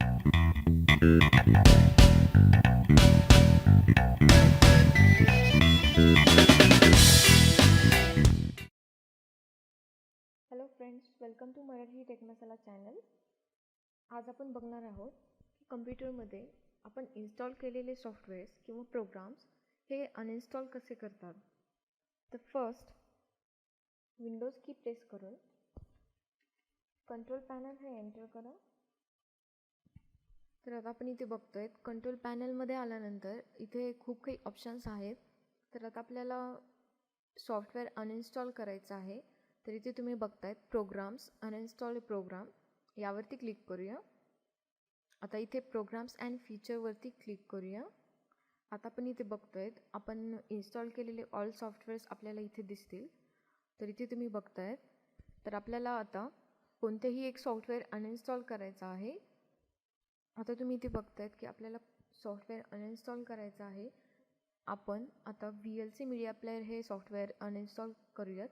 Hello friends welcome to Marathi tech channel आज आपण बघणार आहोत की कम्प्युटरमध्ये आपण इन्स्टॉल केलेले सॉफ्टवेअर्स किंवा प्रोग्राम्स हे अनइन्स्टॉल कसे करतात. तर फर्स्ट विंडोज की प्रेस करून कंट्रोल पॅनल हे एंटर करा. तर आता आपण इथे बघतोय कंट्रोल पॅनलमध्ये आल्यानंतर इथे खूप काही ऑप्शन्स आहेत. तर आता आपल्याला सॉफ्टवेअर अनइन्स्टॉल करायचं आहे. तर इथे तुम्ही बघतायत प्रोग्राम्स अनइन्स्टॉल प्रोग्राम यावरती क्लिक करूया. आता इथे प्रोग्राम्स अँड फीचरवरती क्लिक करूया. आता आपण इथे बघतोय आपण इन्स्टॉल केलेले ऑल सॉफ्टवेअर्स आपल्याला इथे दिसतील. तर इथे तुम्ही बघतायत तर आपल्याला आता कोणतेही एक सॉफ्टवेअर अनइन्स्टॉल करायचं आहे. आता तुम्ही इथे बघतायत की आपल्याला सॉफ्टवेअर अनइन्स्टॉल करायचं आहे. आपण आता V L C media player हे सॉफ्टवेअर अनइन्स्टॉल करूयात.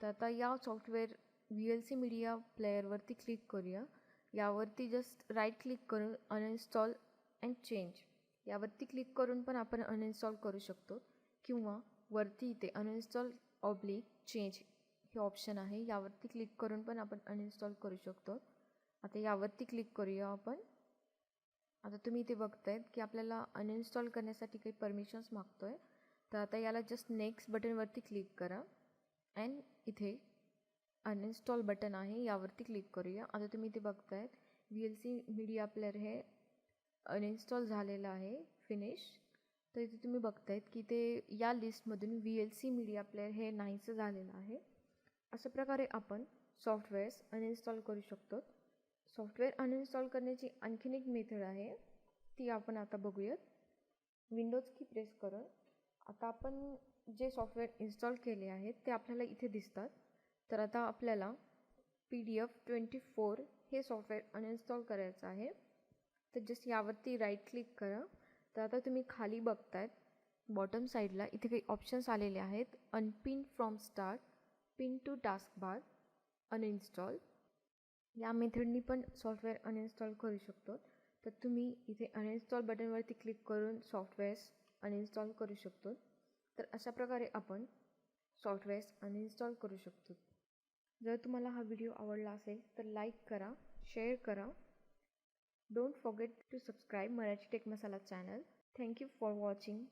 तर आता या software V L C media प्लेअरवरती click करूया. यावरती जस्ट राईट क्लिक करून अनइन्स्टॉल अँड चेंज यावरती क्लिक करून पण आपण अनइन्स्टॉल करू शकतो. किंवा वरती इथे अनइन्स्टॉल ऑब्लिक चेंज हे ऑप्शन आहे. यावरती क्लिक करून पण आपण अनइन्स्टॉल करू शकतो. आता यावरती क्लिक करूया आपण. आता तुम्ही इथे बघतायत की आपल्याला अनइन्स्टॉल करण्यासाठी काही परमिशन्स मागतो आहे तर आता याला जस्ट नेक्स्ट बटनवरती क्लिक करा. अँड इथे अनइन्स्टॉल बटन आहे यावरती क्लिक करूया. आता तुम्ही इथे बघतायत V L C media player हे अनइन्स्टॉल झालेलं आहे फिनिश तर इथे तुम्ही बघतायत की ते या लिस्टमधून V L C media player हे नाहीचं झालेलं आहे. अशा प्रकारे आपण सॉफ्टवेअर्स अनइन्स्टॉल करू शकतो. सॉफ्टवेअर अनइन्स्टॉल करण्याची आणखीन एक मेथड आहे. ती आपण आता बघूयात. विंडोज की प्रेस करून. आता आपण जे सॉफ्टवेअर इन्स्टॉल केले आहेत ते आपल्याला इथे दिसतात. तर आता आपल्याला P D F twenty four हे सॉफ्टवेअर अनइन्स्टॉल करायचं आहे. तर जस्ट यावरती राईट क्लिक करा. तर आता तुम्ही खाली बघतायत बॉटम साईडला इथे काही ऑप्शन्स आलेले आहेत. Unpin from start pin to taskbar uninstall या मेथडनी पण सॉफ्टवेअर अनइन्स्टॉल करू शकतो. तर तुम्ही इथे अनइन्स्टॉल बटनवरती क्लिक करून सॉफ्टवेअर्स अनइन्स्टॉल करू शकतो. तर अशा प्रकारे आपण सॉफ्टवेअर्स अनइन्स्टॉल करू शकतो. जर तुम्हाला हा व्हिडिओ आवडला असेल तर लाईक करा शेअर करा. Don't forget to subscribe Marathi tech masala channel thank you for watching